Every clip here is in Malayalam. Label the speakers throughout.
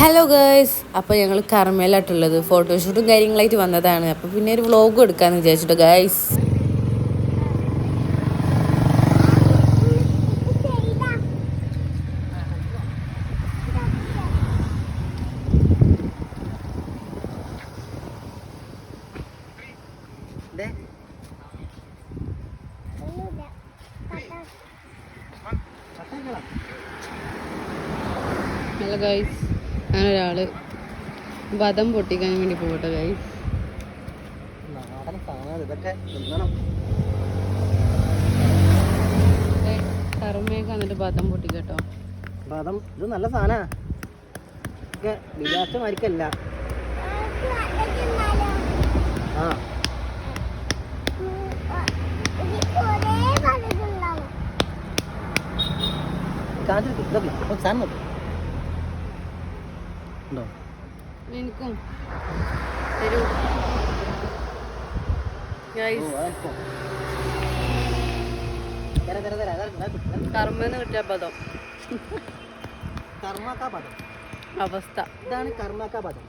Speaker 1: ഹലോ ഗേഴ്സ് അപ്പോൾ ഞങ്ങൾ കർമ്മയിലായിട്ടുള്ളത് ഫോട്ടോഷൂട്ടും കാര്യങ്ങളായിട്ട് വന്നതാണ്. അപ്പോൾ പിന്നെ ഒരു വ്ളോഗും എടുക്കാമെന്ന് വിചാരിച്ചിട്ട് ഗേഴ്സ് ഹലോ ഞാനൊരാൾ വധം പൊട്ടിക്കാൻ വേണ്ടി പോകട്ടെ
Speaker 2: കൈ
Speaker 1: കർമ്മയൊക്കെ വന്നിട്ട് ബദം പൊട്ടിക്കട്ടോ
Speaker 2: ബദം ഇത് നല്ല സാധന ഒക്കെ വിചാരിച്ച മരിക്കല്ല ആ ഇതൊക്കെ സാധനം നോക്ക് ഉണ്ടോ?
Speaker 1: എനിക്കും. തരൂ. കർമ്മന്ന് കിട്ടിയ പദം.
Speaker 2: കർമാക്കാ പദം.
Speaker 1: അവസ്ഥ.
Speaker 2: ഇതാണ് കർമാക്കാ പദം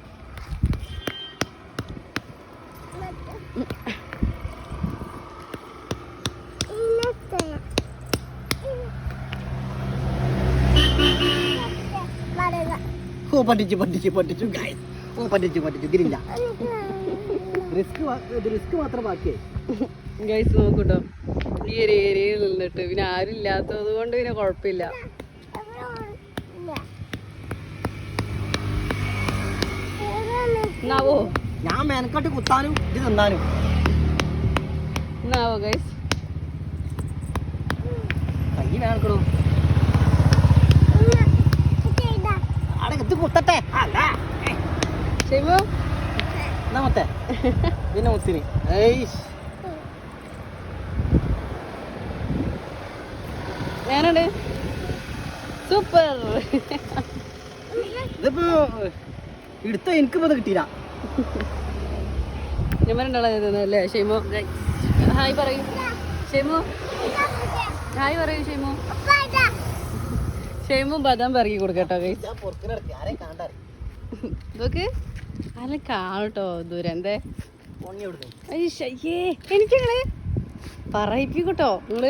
Speaker 2: ഓ പറ്റിച്ചു പറ്റിച്ചു പറ്റിച്ചു ഗൈസ് ഓ പറ്റിച്ചു പറ്റിച്ചു ഇതിരില്ല റിസ്ക് റിസ്ക് മാത്രം ബാക്കിയായി.
Speaker 1: ഗൈസ് നോക്കൂട്ടോ. ഈ ഒരു ഏരിയയിൽ നിന്നിട്ട് പിന്നെ ആരും ഇല്ലാത്തത് കൊണ്ട് പിന്നെ കുഴപ്പമില്ല. എന്നാവോ?
Speaker 2: ഞാൻ മേനക്കാട്ട് കുത്താനും ഇത് തിന്നാനും.
Speaker 1: എന്നാവോ ഗൈസ്
Speaker 2: കൈ മേനക്കടോ ആടെ ഇത് കുത്തട്ടെ എന്നാ മൊത്തേ? പിന്നെ മുത്തിന്
Speaker 1: ഞാനുണ്ട് സൂപ്പർ.
Speaker 2: ഇതിപ്പോ എടുത്ത എനിക്കിപ്പോ ഇത് കിട്ടിയില്ല
Speaker 1: ഞമ്മരുണ്ടല്ലേ ഷെയ്മോ? ഹായ് പറയൂ. ഷെയ്മോ? ഹായ് പറയൂ ഷെയ്മു. ഷെയ്മു ബദാം പറക്കി കൊടുക്കട്ടോ ഇതൊക്കെ അല്ല കാണട്ടോ ദുരന്തേ എനിക്കങ്ങൾ പറയിപ്പിക്കട്ടോ നിങ്ങൾ.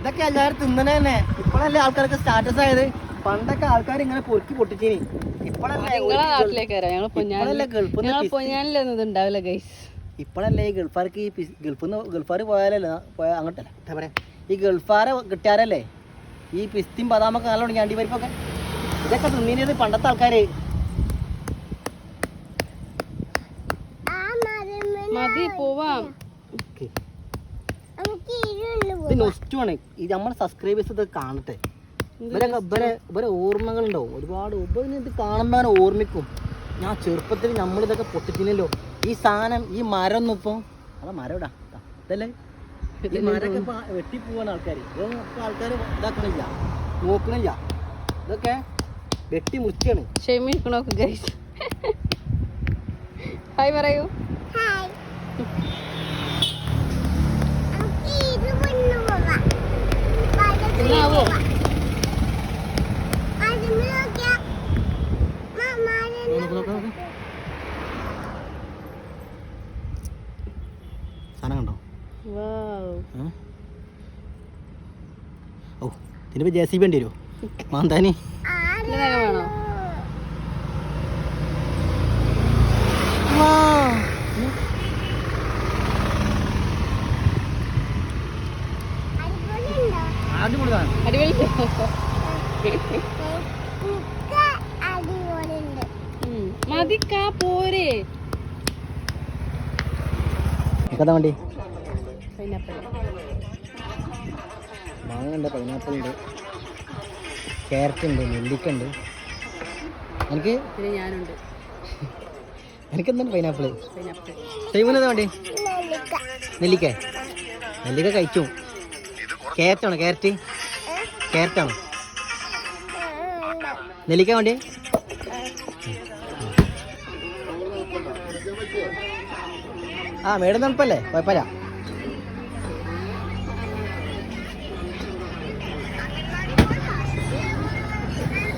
Speaker 2: ഇതൊക്കെ എല്ലാവരും തിന്നണ തന്നെ. ഇപ്പോഴല്ലേ ആൾക്കാർക്ക് സ്റ്റാറ്റസ് ആയത്? പണ്ടൊക്കെ ആൾക്കാർ ഇങ്ങനെ പൊറുക്കി പൊട്ടിച്ചിനി. ഇപ്പോഴല്ലേ
Speaker 1: നിങ്ങളെ നാട്ടിലേക്ക് വരാം. ഞങ്ങൾ പൊന്നാനിൽ
Speaker 2: ഇപ്പോഴല്ലേ ഗൾഫിൽ
Speaker 1: ഞങ്ങൾ പൊന്നാനിലൊന്നും ഇത് ഉണ്ടാവില്ല ഗൈസ്
Speaker 2: ഇപ്പോഴല്ലേ ഈ ഗൾഫാർക്ക് ഈ ഗൾഫിൽ നിന്ന് ഗൾഫാർ പോയാലല്ലേ പോയാൽ അങ്ങോട്ടല്ല. എന്താ പറയാ? ഈ ഗൾഫാരെ കിട്ടിയാരല്ലേ? ഈ പിസ്തിയും ബദാമൊക്കെ നല്ല തുടങ്ങി അണ്ടിപ്പരിപ്പൊക്കെ ഇതൊക്കെ തിന്നിനത് പണ്ടത്തെ ആൾക്കാര്.
Speaker 1: മതി പോവാം.
Speaker 2: ഇത് നൊസ്റ്റുമാണ് ഇത് നമ്മുടെ സബ്സ്ക്രൈബേഴ്സ് ഇത് കാണട്ടെ. ഇവരൊക്കെ ഇവരെ ഇവരെ ഓർമ്മകളുണ്ടാവും. ഒരുപാട് ഇത് കാണുമ്പോൾ അങ്ങനെ ഓർമ്മിക്കും. ഞാൻ ചെറുപ്പത്തിൽ നമ്മളിതൊക്കെ പൊട്ടിച്ചില്ലല്ലോ ഈ സാധനം ഈ മരം ഒന്നും ഇപ്പം അതാ മരം ഇടാ. ഇതല്ലേ? ഈ മരമൊക്കെ ഇപ്പൊ വെട്ടി പോവാണ് ആൾക്കാർ ഇതൊന്നും ആൾക്കാർ ഇതാക്കണില്ല. നോക്കണില്ല. ഇതൊക്കെ വെട്ടി
Speaker 1: ഗൈസ് ഹായ് പറയൂ. എന്നാവോ
Speaker 2: നോക്ക് നോക്ക് നോക്ക്. സാധനം കണ്ടോ
Speaker 1: വാവ്
Speaker 2: ഏ? ഓ ഇതിനിപ്പോ ജെ സി ബി വേണ്ടി വരുമോ മാന്താനി.
Speaker 1: മതിക്കാ പോരെ.
Speaker 2: വണ്ടി?
Speaker 1: പൈനാപ്പിൾ
Speaker 2: മാങ്ങ ഉണ്ട് പൈനാപ്പിൾ ഉണ്ട്. ക്യാരറ്റ് ഉണ്ട് നെല്ലിക്ക ഉണ്ട്. എനിക്ക്
Speaker 1: ഞാനുണ്ട്.
Speaker 2: എനിക്ക് എന്താണ് പൈനാപ്പിൾ
Speaker 1: പൈനാപ്പിൾ
Speaker 2: വേണ്ടി വണ്ടി? നെല്ലിക്ക. നെല്ലിക്ക കഴിച്ചു. ക്യാരറ്റാണോ ക്യാരറ്റ് ക്യാരറ്റാണോ നെല്ലിക്ക വേണ്ടി? ആ മേടം തണുപ്പല്ലേ? കുഴപ്പമില്ല.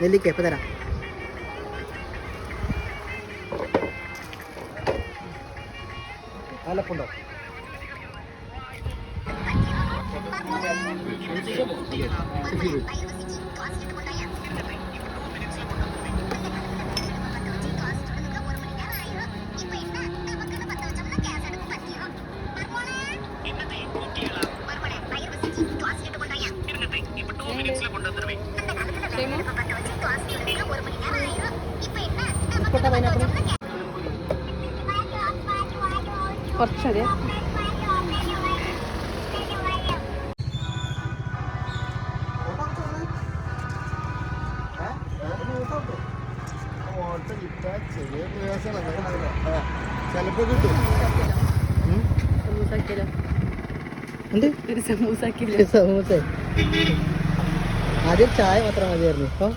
Speaker 2: നെല്ലിക്ക ഇപ്പൊ തരാം. ആലപ്പുണ്ടോ ഉൾപ്പെട്ട
Speaker 1: കുറച്ചതെ
Speaker 2: ചിലപ്പോ കിട്ടും സമൂസ ആദ്യം ചായ മാത്രം മതിയായിരുന്നു. ഇപ്പൊ?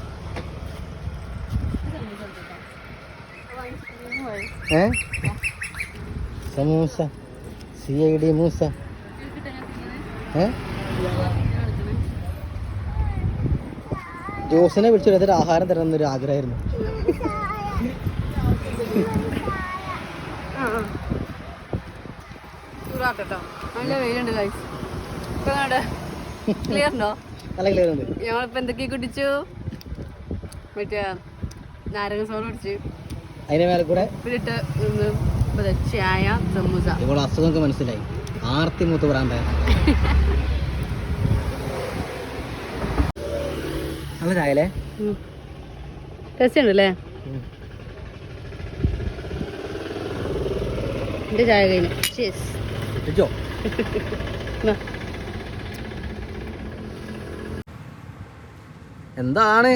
Speaker 2: ഏ? Samosa C I D Moosa. ജോസിനെ വിളിച്ചു ഒരു ആഹാരം തരണം എന്നൊരു ആഗ്രഹമായിരുന്നു
Speaker 1: നല്ല ക്ലിയർ ഉണ്ട്? ഞങ്ങളിപ്പോ എന്തൊക്കെ കുടിച്ചു? മറ്റേ നാരങ്ങ സോറ് കുടിച്ചു.
Speaker 2: അതിന്റെ മേലെ കൂടെ
Speaker 1: ദേ ചായ സമൂസ.
Speaker 2: ഇപ്പോൾ അസുഖമൊക്കെ മനസ്സിലായി. ആർത്തി മൂത്ത് പറയാൻ നല്ല ചായല്ലേ
Speaker 1: എന്റെ ചായ കഴിഞ്ഞു.
Speaker 2: എന്താണ്?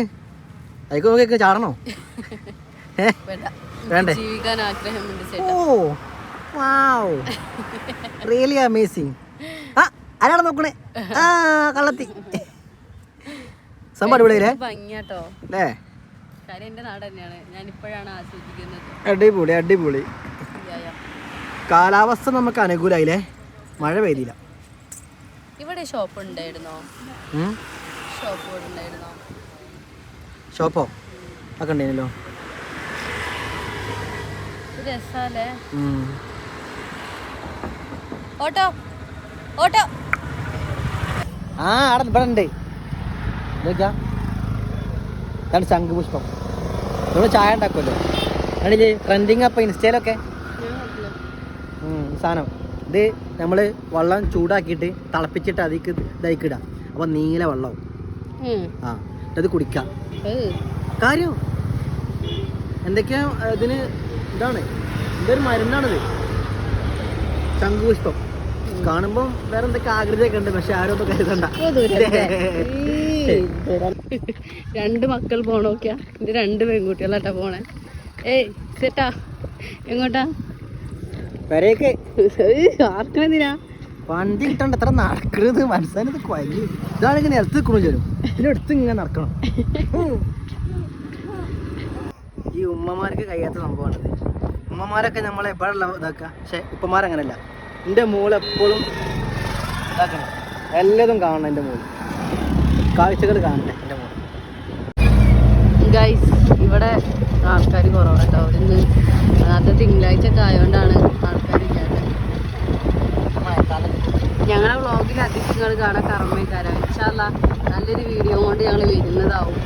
Speaker 2: അയക്കോ നോക്കിയൊക്കെ ചാടണോ? ഏ?
Speaker 1: വേണ്ട. ജീവിക്കാൻ ആഗ്രഹമുണ്ട് ചേട്ടാ.
Speaker 2: ഓ വാവ്. റിയലി അമേസിങ് ആ ആരാണ് നോക്കണേ? ആ കള്ളത്തി. സംഭവം അടിപൊളിയില്ലേ
Speaker 1: ഭംഗിയാട്ടോ.
Speaker 2: അല്ലേ? അടിപൊളി അടിപൊളി. കാലാവസ്ഥ നമുക്ക് അനുകൂലായില്ലേ? മഴ പെയ്തില്ല.
Speaker 1: ഇവിടെ ഷോപ്പ് ഉണ്ടായിരുന്നോ? ഷോപ്പ് ഇവിടെ
Speaker 2: ഒക്കെ
Speaker 1: ഇത് രസാലേ. Auto auto.
Speaker 2: ആ അവിടെ ഇവിടെ ഉണ്ട്. ഇതാണ് ശംഖുപുഷ്പം നമ്മൾ ചായ ഉണ്ടാക്കുമല്ലോ. കണ്ടില്ലേ ട്രെൻഡിങ് അപ്പം ഇൻസ്റ്റയിലൊക്കെ. സാധനം. ഇത് നമ്മൾ വെള്ളം ചൂടാക്കിയിട്ട് തിളപ്പിച്ചിട്ട് അതിക്ക് ഇതായിക്ക് ഇടാം അപ്പം നീല വെള്ളവും ആ എന്നിട്ട് കുടിക്കാം. കാര്യം? എന്തൊക്കെയാ ഇതിന് ഇതാണ്. ഇതൊരു മരുന്നാണിത്. ശംഖുപുഷ്പം കാണുമ്പോ വേറെ എന്തൊക്കെ ആകൃതിയൊക്കെ ഉണ്ട് പക്ഷെ ആരും ഒന്നും കരുതണ്ട.
Speaker 1: രണ്ട് മക്കൾ പോണോക്കിയാ. ഇത് രണ്ട് പെൺകുട്ടികളാട്ടാ പോണേ. ഏയ് സെറ്റാ എങ്ങോട്ടാ?
Speaker 2: വരേക്ക്
Speaker 1: ആർക്കെന്തിനാ
Speaker 2: വണ്ടി കിട്ടണ്ട എത്ര നടക്കരുത് മനസ്സിലായത് കൊല്ലി ഇതാണെങ്കിൽ നിലത്ത് നിൽക്കണു ചേരും ഇതിന്റെ അടുത്ത് ഇങ്ങനെ നടക്കണം. ഈ ഉമ്മമാർക്ക് കഴിയാത്ത സംഭവമാണിത് ഉമ്മമാരൊക്കെ നമ്മളെ എപ്പോഴല്ല ഇതാക്കുക? പക്ഷെ ഉപ്പമാരങ്ങനല്ല. എന്റെ മോളെപ്പോഴും ഇതാക്കണം. എല്ലതും കാണണം എന്റെ മോൾ. കാഴ്ചകൾ കാണണ്ടേ എന്റെ മോൾ.
Speaker 1: ഗൈസ് ഇവിടെ ആൾക്കാർ കുറവാണ് കേട്ടോ. ഇന്ന് അന്നത്തെ തിങ്കളാഴ്ച ഒക്കെ ആയതുകൊണ്ടാണ് ആൾക്കാർ ഞങ്ങളുടെ വ്ളോഗിൽ അധികം നിങ്ങൾ കാണാൻ കറമ്മക്കാരാണ് ഇൻഷാല്ല നല്ലൊരു വീഡിയോ കൊണ്ട് ഞങ്ങൾ വരുന്നതാവും.